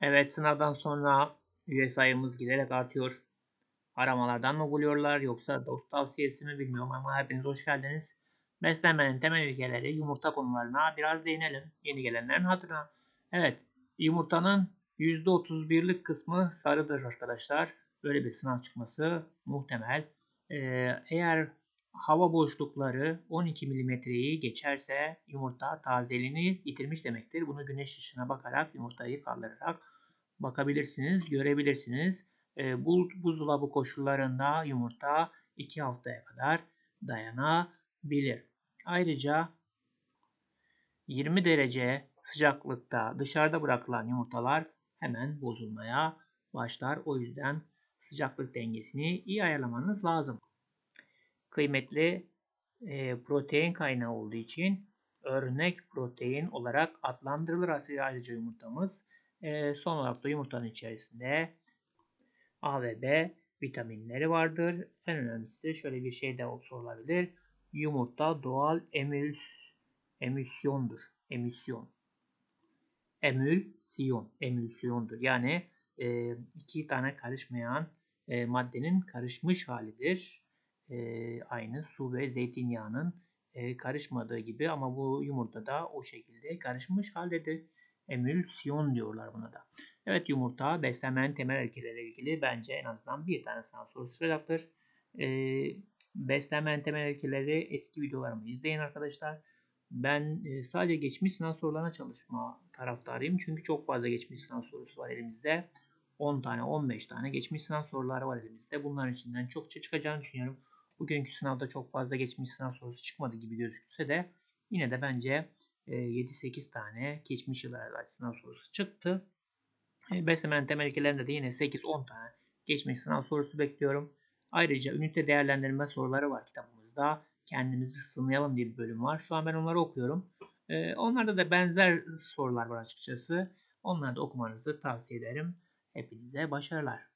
Evet sınavdan sonra üye sayımız giderek artıyor. Aramalardan mı buluyorlar yoksa dost tavsiyesi mi bilmiyorum ama hepiniz hoş geldiniz. Beslenmenin temel ilkeleri yumurta konularına biraz değinelim. Yeni gelenlerin hatırına. Evet yumurtanın %31'lik kısmı sarıdır arkadaşlar. Böyle bir sınav çıkması muhtemel. Ee, eğer hava boşlukları 12 milimetreyi geçerse yumurta tazeliğini yitirmiş demektir. Bunu güneş ışığına bakarak yumurtayı kaldırarak bakabilirsiniz, görebilirsiniz. E, bu buzdolabı koşullarında yumurta 2 haftaya kadar dayanabilir. Ayrıca 20 derece sıcaklıkta dışarıda bırakılan yumurtalar hemen bozulmaya başlar. O yüzden sıcaklık dengesini iyi ayarlamanız lazım. Kıymetli e, protein kaynağı olduğu için örnek protein olarak adlandırılır ayrıca yumurtamız. E, son olarak da yumurtanın içerisinde A ve B vitaminleri vardır. En önemlisi şöyle bir şey de sorulabilir. Yumurta doğal emüls, emülsiyondur. Emisyon. Emülsiyon. Emülsiyondur. Yani e, iki tane karışmayan e, maddenin karışmış halidir. E, aynı su ve zeytinyağının e, karışmadığı gibi ama bu yumurta da o şekilde karışmış haldedir. Emülsiyon diyorlar buna da. Evet yumurta beslenmenin temel ilkeleriyle ilgili bence en azından bir tane sınav sorusu çıkacaktır. Ee, beslenmenin temel ilkeleri eski videolarımı izleyin arkadaşlar. Ben e, sadece geçmiş sınav sorularına çalışma taraftarıyım. Çünkü çok fazla geçmiş sınav sorusu var elimizde. 10 tane 15 tane geçmiş sınav soruları var elimizde. Bunların içinden çokça çıkacağını düşünüyorum. Bugünkü sınavda çok fazla geçmiş sınav sorusu çıkmadı gibi gözükse de yine de bence 7-8 tane geçmiş yıllara ait sınav sorusu çıktı. Beslemenin temel ilkelerinde de yine 8-10 tane geçmiş sınav sorusu bekliyorum. Ayrıca ünite değerlendirme soruları var kitabımızda. Kendimizi sınayalım diye bir bölüm var. Şu an ben onları okuyorum. Onlarda da benzer sorular var açıkçası. Onları da okumanızı tavsiye ederim. Hepinize başarılar.